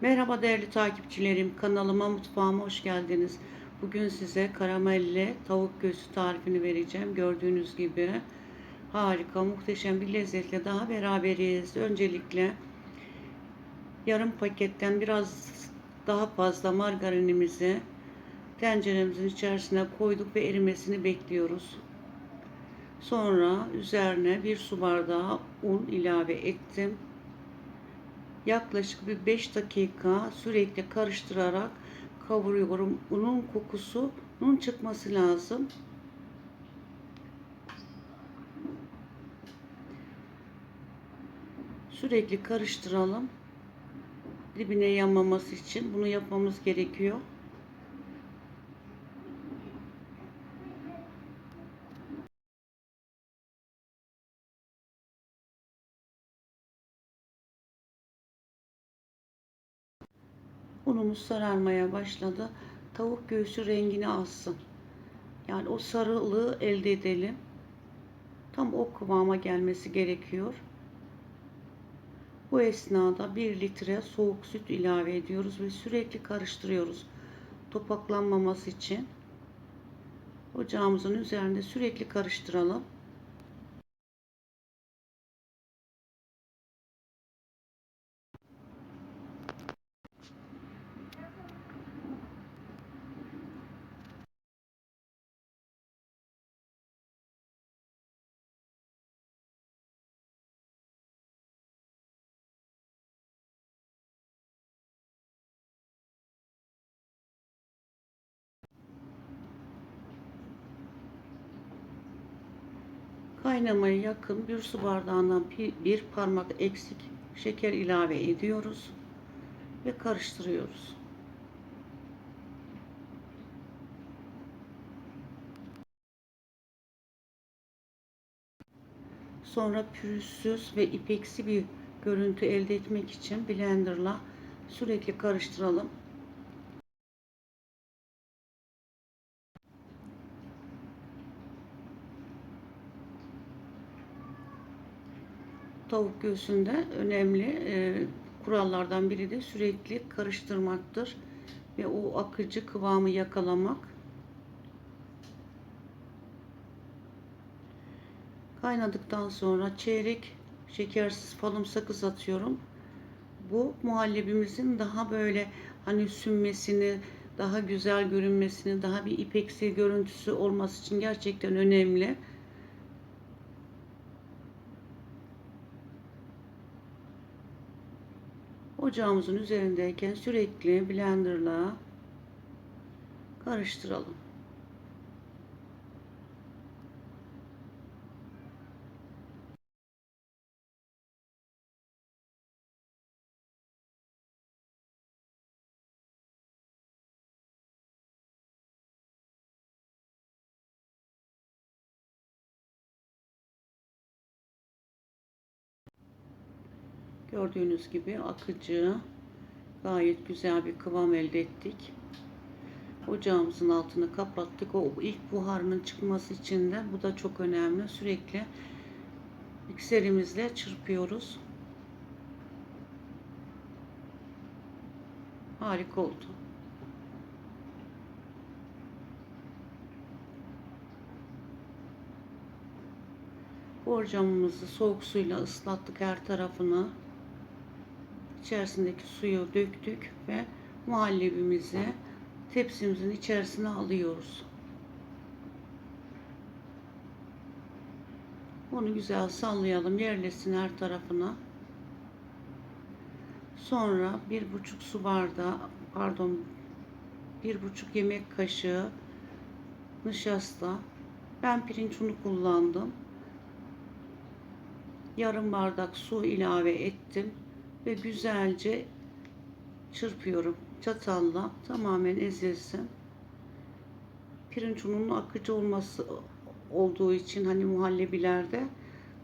Merhaba değerli takipçilerim. Kanalıma, mutfağıma hoş geldiniz. Bugün size karamelli tavuk göğsü tarifini vereceğim. Gördüğünüz gibi harika, muhteşem bir lezzetle daha beraberiz. Öncelikle yarım paketten biraz daha fazla margarinimizi tenceremizin içerisine koyduk ve erimesini bekliyoruz. Sonra üzerine bir su bardağı un ilave ettim yaklaşık bir 5 dakika sürekli karıştırarak kavuruyorum. Unun kokusunun çıkması lazım. Sürekli karıştıralım. Dibine yanmaması için bunu yapmamız gerekiyor. Unumuz sararmaya başladı. Tavuk göğsü rengini alsın. Yani o sarılığı elde edelim. Tam o kıvama gelmesi gerekiyor. Bu esnada 1 litre soğuk süt ilave ediyoruz ve sürekli karıştırıyoruz. Topaklanmaması için. Ocağımızın üzerinde sürekli karıştıralım. Kaynamaya yakın bir su bardağına bir parmak eksik şeker ilave ediyoruz ve karıştırıyoruz. Sonra pürüzsüz ve ipeksi bir görüntü elde etmek için blenderla sürekli karıştıralım. Tavuk göğsünde önemli e, kurallardan biri de sürekli karıştırmaktır ve o akıcı kıvamı yakalamak. Kaynadıktan sonra çeyrek şekersiz falım sakız atıyorum. Bu muhallebimizin daha böyle hani sünmesini, daha güzel görünmesini, daha bir ipeksi görüntüsü olması için gerçekten önemli. Ocağımızın üzerindeyken sürekli blenderla karıştıralım. Gördüğünüz gibi akıcı gayet güzel bir kıvam elde ettik. Ocağımızın altını kapattık. O ilk buharının çıkması için de bu da çok önemli. Sürekli mikserimizle çırpıyoruz. Harika oldu. Borcamımızı soğuk suyla ıslattık her tarafını içerisindeki suyu döktük ve muhallebimizi tepsimizin içerisine alıyoruz. Onu güzel sallayalım yerleşsin her tarafına. Sonra bir buçuk su bardağı pardon bir buçuk yemek kaşığı nişasta ben pirinç unu kullandım. Yarım bardak su ilave ettim ve güzelce çırpıyorum. Çatalla tamamen ezilsin. Pirinç ununun akıcı olması olduğu için hani muhallebilerde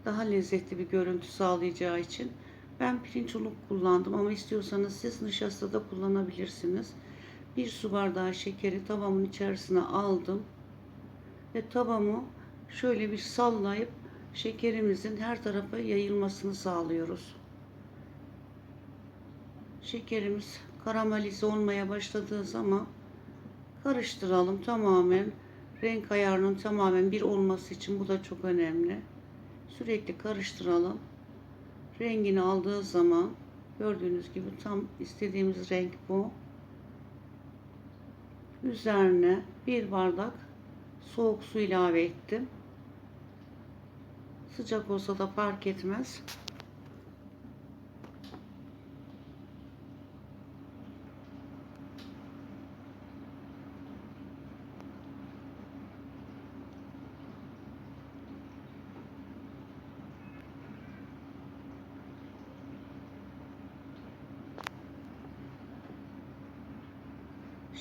daha lezzetli bir görüntü sağlayacağı için ben pirinç unu kullandım ama istiyorsanız siz nişasta da kullanabilirsiniz. Bir su bardağı şekeri tavamın içerisine aldım ve tavamı şöyle bir sallayıp şekerimizin her tarafa yayılmasını sağlıyoruz. Şekerimiz karamelize olmaya başladığı zaman karıştıralım tamamen. Renk ayarının tamamen bir olması için bu da çok önemli. Sürekli karıştıralım. Rengini aldığı zaman gördüğünüz gibi tam istediğimiz renk bu. Üzerine bir bardak soğuk su ilave ettim. Sıcak olsa da fark etmez.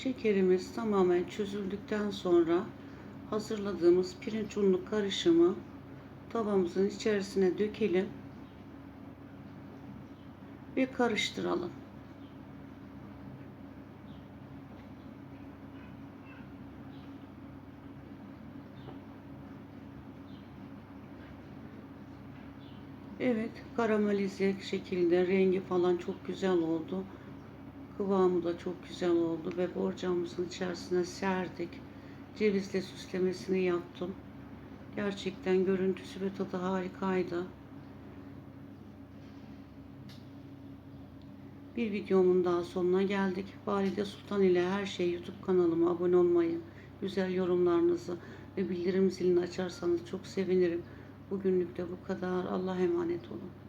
Şekerimiz tamamen çözüldükten sonra hazırladığımız pirinç unlu karışımı tavamızın içerisine dökelim ve karıştıralım. Evet, karamelize şekilde rengi falan çok güzel oldu. Kıvamı da çok güzel oldu ve borcamımızın içerisine serdik. Cevizle süslemesini yaptım. Gerçekten görüntüsü ve tadı harikaydı. Bir videomun daha sonuna geldik. Valide Sultan ile her şey YouTube kanalıma abone olmayı, güzel yorumlarınızı ve bildirim zilini açarsanız çok sevinirim. Bugünlük de bu kadar. Allah'a emanet olun.